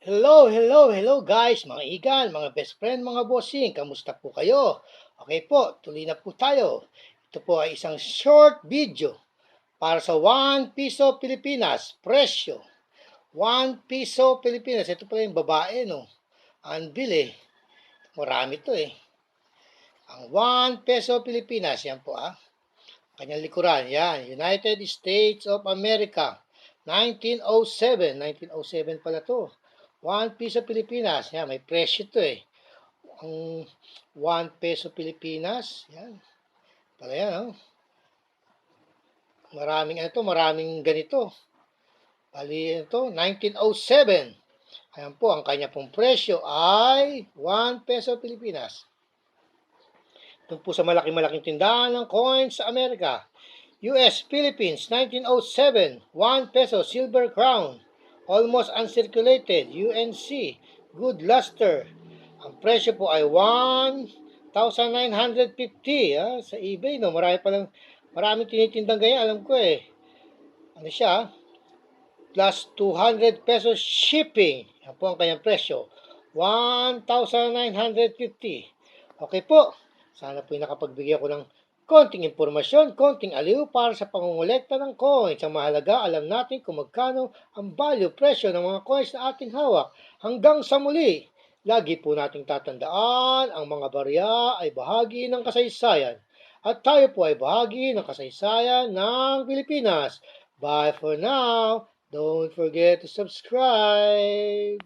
Hello, hello, hello guys, mga igan, mga best friend, mga bossing, kamusta po kayo? Okay po, tuloy na po tayo. Ito po ay isang short video para sa 1 piso Pilipinas, presyo. 1 piso Pilipinas, ito pala yung babae, no? Ang bili. Marami to eh. Ang 1 peso Pilipinas, yan po ah. Kanyang likuran, yan. United States of America. 1907. 1907 pala to. 1 piso Pilipinas. Yan, may presyo to eh. Ang 1 peso Pilipinas. Yan. Pala yan, oh. Maraming ano to, maraming ganito. Bali, ito, 1907. Ayan po, ang kanya pong presyo ay 1 peso Pilipinas. Doon po sa malaki-malaking tindahan ng coins sa Amerika. US, Philippines, 1907, 1 peso, silver crown, almost uncirculated, UNC, good luster. Ang presyo po ay 1,950 ah, sa eBay. No? Marami pa lang, maraming tinitindang ganyan, alam ko eh. Ano siya? Plus 200 pesos shipping. Yan po ang kanyang presyo. 1,950. Okay po. Sana po nakapagbigay ako ng konting impormasyon, konting aliw para sa pangungulekta ng coins. Ang mahalaga, alam natin kung magkano ang value, presyo ng mga coins na ating hawak. Hanggang sa muli, lagi po nating tatandaan, ang mga barya ay bahagi ng kasaysayan. At tayo po ay bahagi ng kasaysayan ng Pilipinas. Bye for now. Don't forget to subscribe.